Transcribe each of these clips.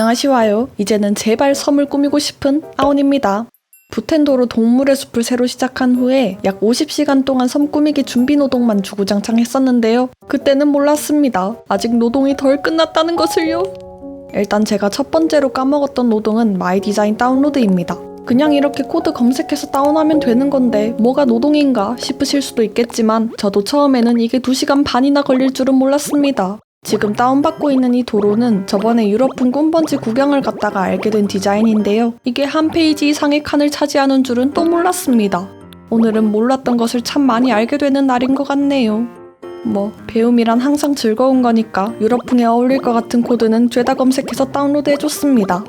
안녕하시와요. 이제는 제발 섬을 꾸미고 싶은 아온입니다. 부텐도로 동물의 숲을 새로 시작한 후에 약 50시간 동안 섬 꾸미기 준비 노동만 주구장창 했었는데요. 그때는 몰랐습니다. 아직 노동이 덜 끝났다는 것을요. 일단 제가 첫 번째로 까먹었던 노동은 마이 디자인 다운로드입니다. 그냥 이렇게 코드 검색해서 다운하면 되는 건데 뭐가 노동인가 싶으실 수도 있겠지만 저도 처음에는 이게 2시간 반이나 걸릴 줄은 몰랐습니다. 지금 다운받고 있는 이 도로는 저번에 유럽풍 꿈번지 구경을 갔다가 알게 된 디자인인데요. 이게 한 페이지 이상의 칸을 차지하는 줄은 또 몰랐습니다. 오늘은 몰랐던 것을 참 많이 알게 되는 날인 것 같네요. 뭐 배움이란 항상 즐거운 거니까 유럽풍에 어울릴 것 같은 코드는 죄다 검색해서 다운로드 해줬습니다.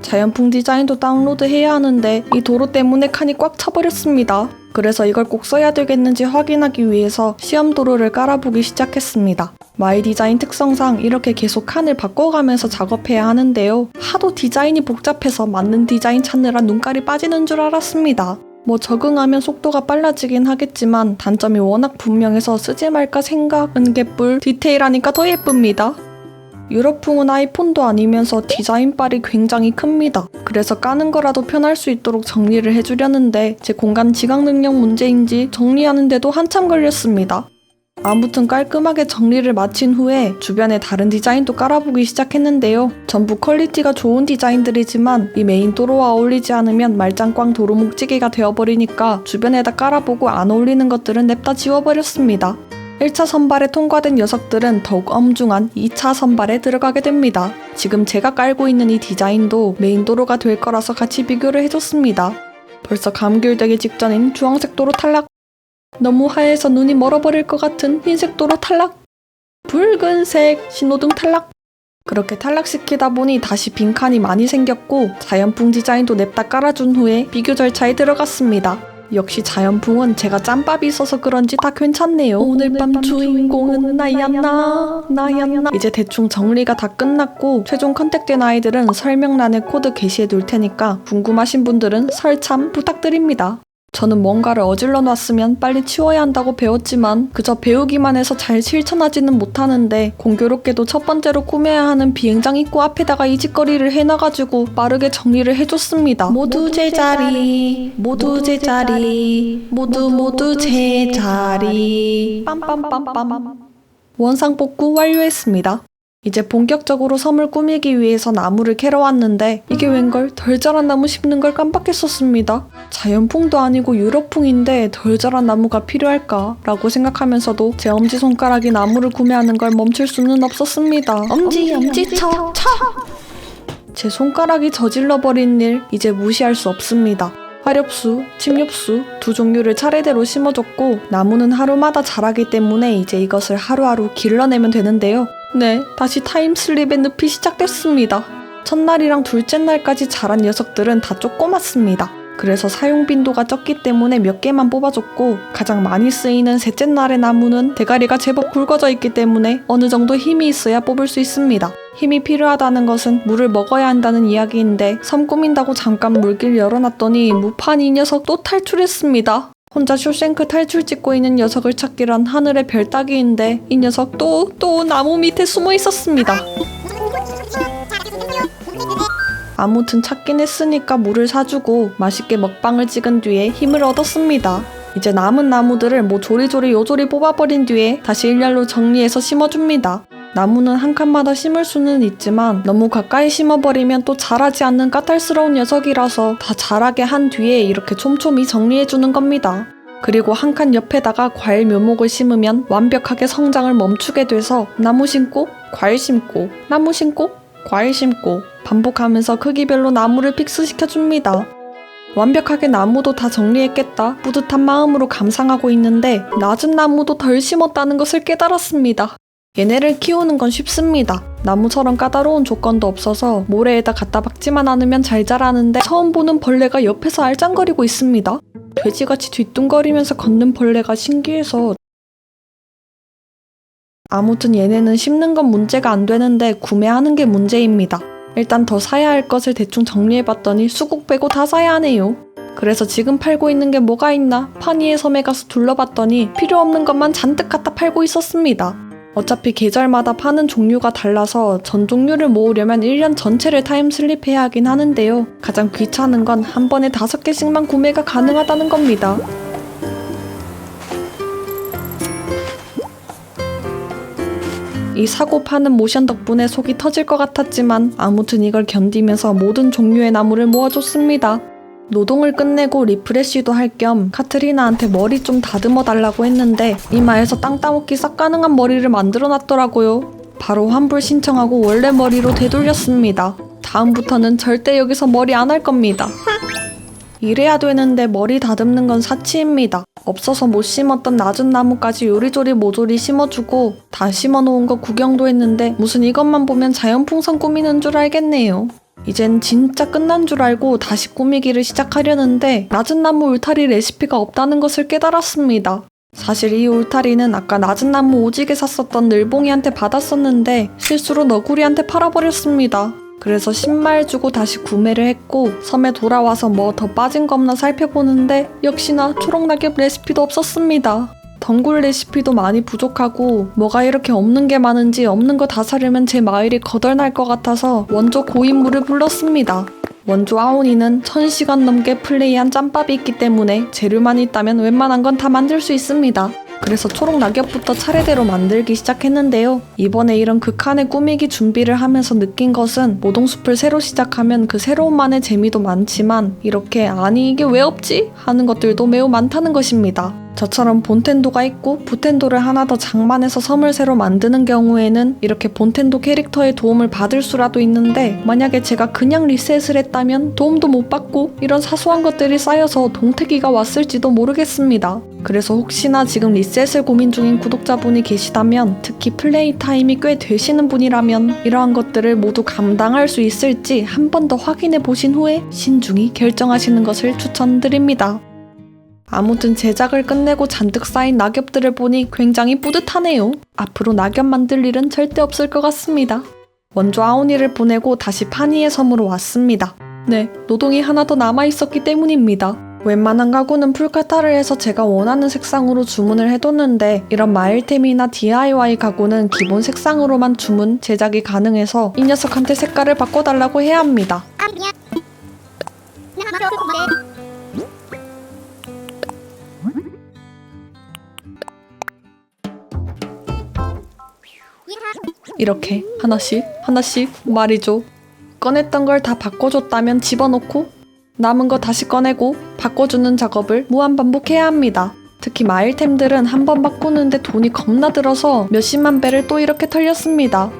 자연풍 디자인도 다운로드 해야 하는데 이 도로 때문에 칸이 꽉 차버렸습니다. 그래서 이걸 꼭 써야 되겠는지 확인하기 위해서 시험 도로를 깔아보기 시작했습니다. 마이 디자인 특성상 이렇게 계속 칸을 바꿔가면서 작업해야 하는데요. 하도 디자인이 복잡해서 맞는 디자인 찾느라 눈깔이 빠지는 줄 알았습니다. 뭐 적응하면 속도가 빨라지긴 하겠지만 단점이 워낙 분명해서 쓰지 말까 생각은 개뿔 디테일하니까 더 예쁩니다. 유럽풍은 아이폰도 아니면서 디자인빨이 굉장히 큽니다. 그래서 까는 거라도 편할 수 있도록 정리를 해주려는데 제 공간 지각 능력 문제인지 정리하는데도 한참 걸렸습니다. 아무튼 깔끔하게 정리를 마친 후에 주변에 다른 디자인도 깔아보기 시작했는데요. 전부 퀄리티가 좋은 디자인들이지만 이 메인 도로와 어울리지 않으면 말짱꽝 도로 묵찌개가 되어버리니까 주변에다 깔아보고 안 어울리는 것들은 냅다 지워버렸습니다. 1차 선발에 통과된 녀석들은 더욱 엄중한 2차 선발에 들어가게 됩니다. 지금 제가 깔고 있는 이 디자인도 메인 도로가 될 거라서 같이 비교를 해줬습니다. 벌써 감귤되기 직전인 주황색 도로 탈락. 너무 하얘서 눈이 멀어버릴 것 같은 흰색 도로 탈락. 붉은색 신호등 탈락. 그렇게 탈락시키다 보니 다시 빈칸이 많이 생겼고 자연풍 디자인도 냅다 깔아준 후에 비교 절차에 들어갔습니다. 역시 자연풍은 제가 짬밥이 있어서 그런지 다 괜찮네요. 오늘 밤 주인공은 나야 나 나야 나 이제 대충 정리가 다 끝났고 최종 컨택된 아이들은 설명란에 코드 게시해 둘 테니까 궁금하신 분들은 설참 부탁드립니다. 저는 뭔가를 어질러 놨으면 빨리 치워야 한다고 배웠지만 그저 배우기만 해서 잘 실천하지는 못하는데 공교롭게도 첫 번째로 꾸며야 하는 비행장 입구 앞에다가 이 짓거리를 해놔가지고 빠르게 정리를 해줬습니다. 모두 제자리, 모두 제자리, 모두 모두 제자리. 빰빰빰빰. 원상 복구 완료했습니다. 이제 본격적으로 섬을 꾸미기 위해서 나무를 캐러 왔는데 이게 웬걸 덜 자란 나무 심는 걸 깜빡했었습니다. 자연풍도 아니고 유럽풍인데 덜 자란 나무가 필요할까? 라고 생각하면서도 제 엄지 손가락이 나무를 구매하는 걸 멈출 수는 없었습니다. 엄지, 엄지 쳐, 쳐! 제 손가락이 저질러버린 일 이제 무시할 수 없습니다. 화렵수, 침엽수 두 종류를 차례대로 심어줬고 나무는 하루마다 자라기 때문에 이제 이것을 하루하루 길러내면 되는데요. 네, 다시 타임슬립의 늪이 시작됐습니다. 첫날이랑 둘째 날까지 자란 녀석들은 다 조그맣습니다. 그래서 사용 빈도가 적기 때문에 몇 개만 뽑아줬고 가장 많이 쓰이는 셋째 날의 나무는 대가리가 제법 굵어져 있기 때문에 어느 정도 힘이 있어야 뽑을 수 있습니다. 힘이 필요하다는 것은 물을 먹어야 한다는 이야기인데 섬 꾸민다고 잠깐 물길 열어놨더니 무판 이 녀석 또 탈출했습니다. 혼자 쇼생크 탈출 찍고 있는 녀석을 찾기란 하늘의 별 따기인데 이 녀석 또 또 나무 밑에 숨어 있었습니다. 아무튼 찾긴 했으니까 물을 사주고 맛있게 먹방을 찍은 뒤에 힘을 얻었습니다. 이제 남은 나무들을 뭐 조리조리 요조리 뽑아버린 뒤에 다시 일렬로 정리해서 심어줍니다. 나무는 한 칸마다 심을 수는 있지만 너무 가까이 심어버리면 또 자라지 않는 까탈스러운 녀석이라서 다 자라게 한 뒤에 이렇게 촘촘히 정리해주는 겁니다. 그리고 한 칸 옆에다가 과일 묘목을 심으면 완벽하게 성장을 멈추게 돼서 나무 심고 과일 심고 나무 심고 과일 심고 반복하면서 크기별로 나무를 픽스시켜줍니다. 완벽하게 나무도 다 정리했겠다 뿌듯한 마음으로 감상하고 있는데 낮은 나무도 덜 심었다는 것을 깨달았습니다. 얘네를 키우는 건 쉽습니다. 나무처럼 까다로운 조건도 없어서 모래에다 갖다 박지만 않으면 잘 자라는데 처음 보는 벌레가 옆에서 알짱거리고 있습니다. 돼지같이 뒤뚱거리면서 걷는 벌레가 신기해서 아무튼 얘네는 심는 건 문제가 안 되는데 구매하는 게 문제입니다. 일단 더 사야 할 것을 대충 정리해봤더니 수국 빼고 다 사야 하네요. 그래서 지금 팔고 있는 게 뭐가 있나 파니의 섬에 가서 둘러봤더니 필요 없는 것만 잔뜩 갖다 팔고 있었습니다. 어차피 계절마다 파는 종류가 달라서 전 종류를 모으려면 1년 전체를 타임슬립해야 하긴 하는데요. 가장 귀찮은 건 한 번에 다섯 개씩만 구매가 가능하다는 겁니다. 이 사고 파는 모션 덕분에 속이 터질 것 같았지만 아무튼 이걸 견디면서 모든 종류의 나무를 모아줬습니다. 노동을 끝내고 리프레쉬도 할 겸 카트리나한테 머리 좀 다듬어 달라고 했는데 이마에서 땅 따먹기 싹 가능한 머리를 만들어 놨더라고요. 바로 환불 신청하고 원래 머리로 되돌렸습니다. 다음부터는 절대 여기서 머리 안 할 겁니다. 이래야 되는데 머리 다듬는 건 사치입니다. 없어서 못 심었던 낮은 나무까지 요리조리 모조리 심어주고 다 심어놓은 거 구경도 했는데 무슨 이것만 보면 자연풍선 꾸미는 줄 알겠네요. 이젠 진짜 끝난 줄 알고 다시 꾸미기를 시작하려는데 낮은 나무 울타리 레시피가 없다는 것을 깨달았습니다. 사실 이 울타리는 아까 낮은 나무 오지게 샀었던 늘봉이한테 받았었는데 실수로 너구리한테 팔아버렸습니다. 그래서 10마일 주고 다시 구매를 했고 섬에 돌아와서 뭐 더 빠진 거 없나 살펴보는데 역시나 초록낙엽 레시피도 없었습니다. 덩굴 레시피도 많이 부족하고 뭐가 이렇게 없는 게 많은지 없는 거 다 사려면 제 마을이 거덜날 것 같아서 원조 고인물을 불렀습니다. 원조 아오니는 1000시간 넘게 플레이한 짬밥이 있기 때문에 재료만 있다면 웬만한 건 다 만들 수 있습니다. 그래서 초록 낙엽부터 차례대로 만들기 시작했는데요. 이번에 이런 극한의 꾸미기 준비를 하면서 느낀 것은 모동숲을 새로 시작하면 그 새로움만의 재미도 많지만 이렇게 아니 이게 왜 없지? 하는 것들도 매우 많다는 것입니다. 저처럼 본텐도가 있고 부텐도를 하나 더 장만해서 섬을 새로 만드는 경우에는 이렇게 본텐도 캐릭터의 도움을 받을 수라도 있는데 만약에 제가 그냥 리셋을 했다면 도움도 못 받고 이런 사소한 것들이 쌓여서 동태기가 왔을지도 모르겠습니다. 그래서 혹시나 지금 리셋을 고민 중인 구독자분이 계시다면 특히 플레이 타임이 꽤 되시는 분이라면 이러한 것들을 모두 감당할 수 있을지 한 번 더 확인해 보신 후에 신중히 결정하시는 것을 추천드립니다. 아무튼 제작을 끝내고 잔뜩 쌓인 낙엽들을 보니 굉장히 뿌듯하네요. 앞으로 낙엽 만들 일은 절대 없을 것 같습니다. 원조 아오니를 보내고 다시 파니의 섬으로 왔습니다. 네, 노동이 하나 더 남아 있었기 때문입니다. 웬만한 가구는 풀카타를 해서 제가 원하는 색상으로 주문을 해뒀는데 이런 마일템이나 DIY 가구는 기본 색상으로만 주문, 제작이 가능해서 이 녀석한테 색깔을 바꿔달라고 해야 합니다. 이렇게 하나씩 하나씩 말이죠. 꺼냈던 걸 다 바꿔줬다면 집어넣고 남은 거 다시 꺼내고 바꿔주는 작업을 무한 반복해야 합니다. 특히 마일템들은 한 번 바꾸는데 돈이 겁나 들어서 몇십만 배를 또 이렇게 털렸습니다.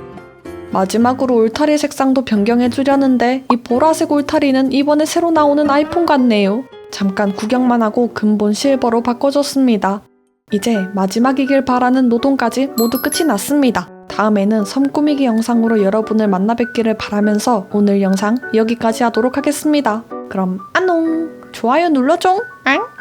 마지막으로 울타리 색상도 변경해 주려는데 이 보라색 울타리는 이번에 새로 나오는 아이폰 같네요. 잠깐 구경만 하고 근본 실버로 바꿔줬습니다. 이제 마지막이길 바라는 노동까지 모두 끝이 났습니다. 다음에는 섬 꾸미기 영상으로 여러분을 만나 뵙기를 바라면서 오늘 영상 여기까지 하도록 하겠습니다. 그럼 안녕! 좋아요 눌러줘! 앙!